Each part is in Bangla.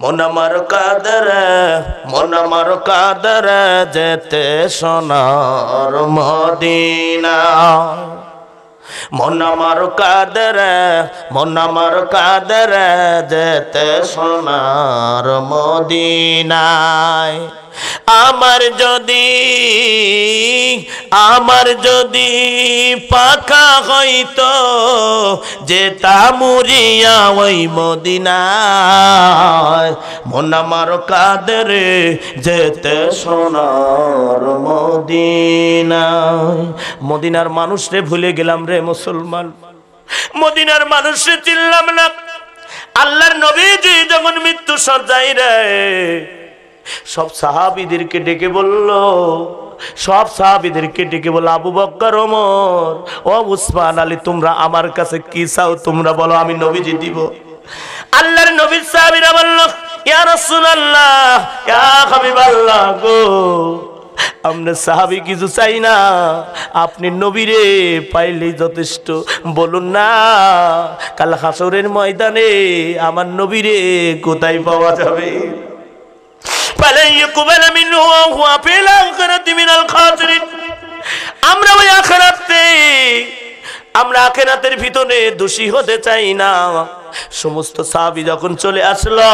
মন আমার কাদর, মন আমার কাদর যেতে সোনার মদিনা। মন আমার কাদর, মন আমার কাদর যেতে সোনার মদিনায়। আমার যদি আমার যদি পাখা হইতো, যেতা মুরিয়া ওই মদিনায়, মন আমার কাদরে যেতে সোনার মদিনায়। মদিনার মানুষ রে ভুলে গেলাম রে মুসলমান। মদিনার মানুষে চিনলাম না। আল্লাহর নবীজি যখন মৃত্যু সজ্জাই রে সব সাহাবিদেরকে ডেকে বলল, সব সাহাবিদেরকে ডেকে বলল, আবু বক্কর, ওমর, ও উসমান আলী, তোমরা আমার কাছে কি চাও? তোমরা বলো, আমি নবীজি দিব। আল্লাহর নবীর সাহাবীরা বলল, ইয়া রাসূলুল্লাহ, ইয়া হাবিবাল্লাহ গো, আমরা সাহাবি কিছু চাই না। আপনি নবীরে পাইলেই যথেষ্ট। বলুন না, কাল হাসরের ময়দানে আমার নবীরে কোথায় পাওয়া যাবে? فلن يقبل منه وهو في الآخرة من الخاسرين আমরা ওই আখেরাতে আমরা আখেরাতের ভিতরে দোষী হতে চাই না সমস্ত সাহাবি যখন চলে আসলো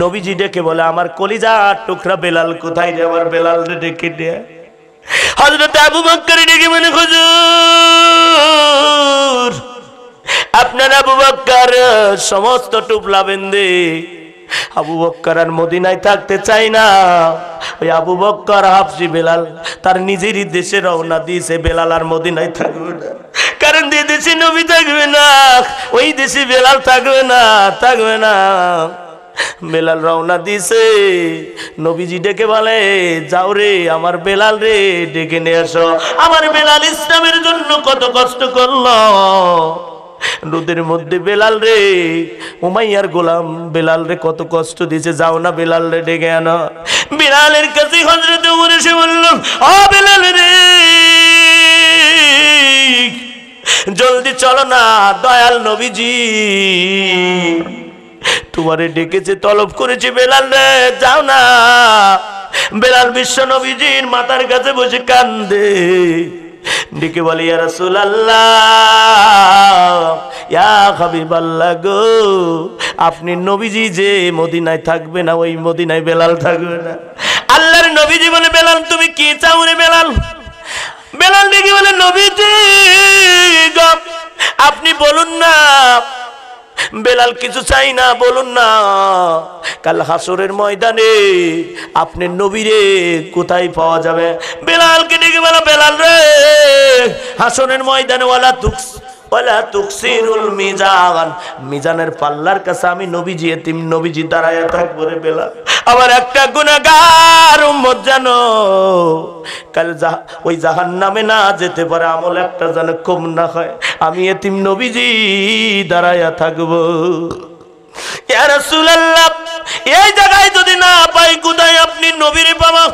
নবীজি ডেকে বলে আমার কলিজা টুকরা বেলাল কোথায় রে আমার বেলাল রে ডেকে দে হযরত আবু বকর ডেকে বলে হুজুর আপনার আবু বকর সমস্ত টুপলা বেন্দে আবু বক্কর আর মদিনায় থাকতে চাই না। ওই আবু বক্কর হাফসি বেলাল, তার নিজেরই দেশে রওনা দিয়েছে বেলাল আর মদিনায় থাকবে না। কারণ যে দেশে নবী থাকবে না, ওই দেশে বেলাল থাকবে না থাকবে না। বেলাল রওনা দিছে নবীজি ডেকে বলে, যাও রে আমার বেলাল রে, ডেকে নিয়ে আসো। আমার বেলাল ইসলামের জন্য কত কষ্ট করল। রোদের মধ্যে বেলাল রে, উমাইয়ার গোলাম বেলাল রে কত কষ্ট দিয়েছে, যাও না বেলাল রে ডেকে আনো। বেলালের কাছে হজরত উমর এসে বলল, ও বেলাল রে, জলদি চলো না, দয়াল নবীজি। তোমারে ডেকেছে, তলব করেছে বেলাল রে, যাও না। বেলাল বিশ্ব নবীজির মাথার কাছে বসে কান্দে। ডেকে বলে, ইয়া ইয়া হাবিবাল্লাহ গো, আপনি নবীজি যে মদিনায় থাকবে না, ওই মদিনায় বেলাল থাকবে না। আল্লাহর নবীজি বলে, বেলাল, তুমি কি চাও রে বেলাল? বেলাল ডেকে বলে, নবীজি আপনি বলুন না বেলাল কিছু চাই না, বলুন না। কাল হাসরের ময়দানে আপনি নবীরে কোথায় পাওয়া যাবে? বেলালকে ডেকে বলা, বেলাল রে হাসনের ময়দানে ওয়ালা তুকস ওয়ালা তুকসিরুল মিজান। মিজানের পাল্লার কাছে আমি নবীজি, এতিম নবীজি দাঁড়ায় থাকব রে বেলাল আমার একটা গুনাহগার উম্মত জানো কাল ওই জাহান নামে না যেতে পারে, আমল একটা যেন কম না হয়। আমি এতিম নবীজি দাঁড়াইয়া থাকব। ইয়া রাসূলুল্লাহ, এই জায়গায় যদি না পাই কোথায় আপনি নবীরে পাবো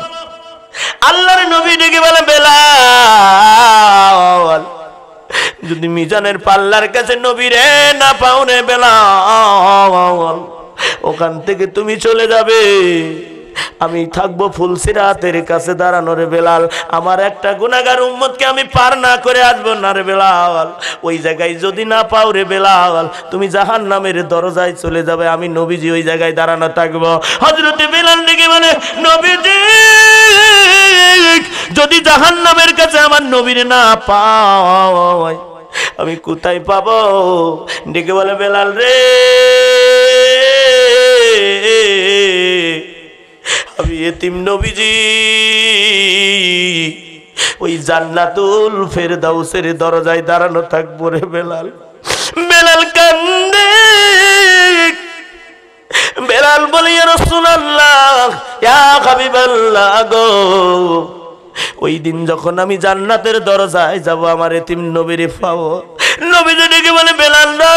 আল্লাহর নবী ডেকে বলে বেলাল যদি মিজানের পাল্লার কাছে নবীরে না পাও রে বেলাল ওখান থেকে তুমি চলে যাবে। আমি থাকব ফুলসিরাতের কাছে দাঁড়ানো রে বেলাল। আমার একটা গুনাগার উম্মতকে আমি পার না করে আসব না রে বেলাল। ওই জায়গায় যদি না পাও রে বেলাল, তুমি জাহান নামের দরজায় চলে যাবে। আমি নবীজি ওই জায়গায় দাঁড়ানো থাকব। হজরতে বেলাল ডেকে মানে নবীজি, যদি জাহান নামের কাছে আমার নবীর না পাওয়াই আমি কোথায় পাব? ডেকে বলে, বেলাল রে। আমি এতিম নবীজি। ওই জান্নাতুল ফেরদাউসের দরজায় দাঁড়ানো থাকব রে, বেলাল। বেলাল কান্দে। বেলাল বলি রসুল্লাহ ইয়া হাবিবাল্লাহ গো। ওই দিন যখন আমি জান্নাতের দরজায় যাব, আমার এতিম নবীরে পাবো নবী ডেকে বলে বেলাল রে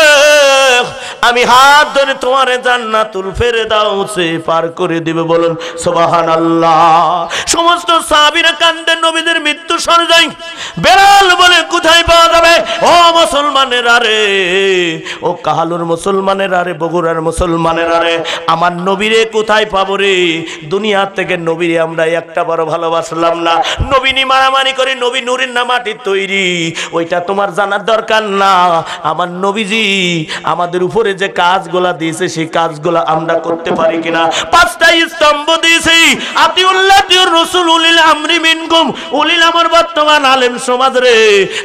আমি হাত ধরে তোমার জান্নাতুল ফেরে দাও সে পার করে দিবে, বলুন সোবাহান আল্লাহ সমস্ত সাহাবীরা কান্দে নবীদের মৃত্যু সরে যায় বেলাল বলে, কোথায় পাওয়া যাবে? ও মুসলমানের আরে ও কাহালুর মুসলমানের আরে বগুড়ার মুসলমানের আরে আমার নবীরে কোথায় পাবো রে? দুনিয়ার থেকে নবীরে আমরা একটা বড় ভালোবাসলাম না। নবীনি মারামারি করে নবী নুরের না মাটির তৈরি। ওইটা তোমার জানার দরকার না। আমার নবীজি আমাদের উপরে যে কাজগুলা দিয়েছে, সেই কাজগুলা আমরা করতে পারি কিনা? পাঁচটা স্তম্ভ দিয়েছি। আতিউল্লাহ রসুল উলিল আমরি মিনকুম। উলিল আমার বর্তমান আলেম সমাজ রে,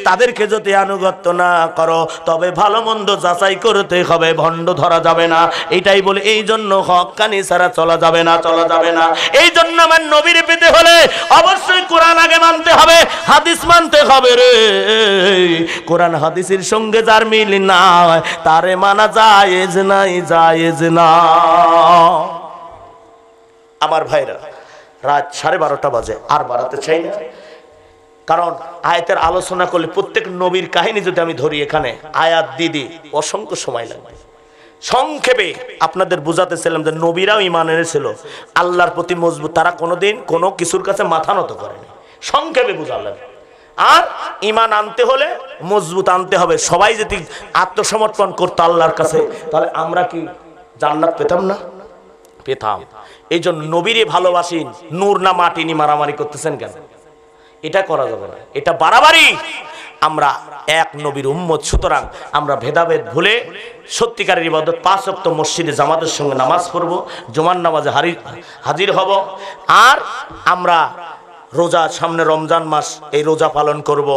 তাদেরকে যদি আনুগত্য না করো, তবে ভালো মন্দ যাচাই করতে হবে, ভণ্ড ধরা যাবে না। এটাই বলে, এই জন্য হকানি ছাড়া চলা যাবে না, চলা যাবে না। এই জন্য আমার নবীর পেতে হলে অবশ্যই কোরআন আগে মানতে হবে, হাদিস মানতে হবে রে। কোরআন হাদিসের সঙ্গে যার মিল না তারে মানা জায়েজ নাই, জায়েজ না। আমার ভাইরা, রাত সাড়ে বারোটা বাজে, আর বাড়াতে চাই না। কারণ আয়াতের আলোচনা করলে প্রত্যেক নবীর কাহিনী যদি আমি ধরি এখানে, আয়াত দিদি, অসংখ্য সময় লাগবে। সংক্ষেপে আপনাদের বুঝাতেছিলাম যে নবীরাও ইমান এনেছিল। আল্লাহর প্রতি মজবুত, তারা কোনোদিন কোনো কিছুর কাছে মাথা নত করেনি। সংক্ষেপে বুঝালেন আর ইমান আনতে হলে মজবুত আনতে হবে। সবাই যদি আত্মসমর্পণ করতো আল্লাহর কাছে, তাহলে আমরা কি জান্নাত পেতাম না? পেতাম। এই জন্য নবীরে ভালোবাসিন নূর না মাটি নি মারামারি করতেছেন কেন? এটা করা যাবে না। এটা বাড়াবাড়ি। আমরা এক নবীর উম্মত, সুতরাং আমরা ভেদাভেদ ভুলে সত্যিকারের ইবাদত, পাঁচ অক্ত মসজিদে জামাতের সঙ্গে নামাজ পড়ব জমান নামাজে হাজির হব। আর আমরা রোজা সামনে রমজান মাস, এই রোজা পালন করব।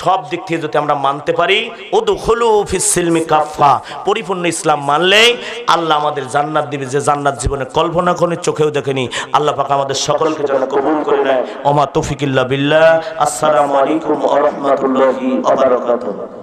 সব দিক থেকে যদি আমরা মানতে পারি ও ফিসিলমি কাফা পরিপূর্ণ ইসলাম মানলেই আল্লাহ আমাদের জান্নাত দিবে। যে জান্নাত জীবনে কল্পনা করে চোখেও দেখেনি, আল্লাহ পাক আমাদের সকলকে যেন কবুল করে নেয়। ওমা তৌফিকিল্লা বিল্লাহ। আসসালামু আলাইকুম ওয়া রাহমাতুল্লাহি ওয়া বারাকাতুহু।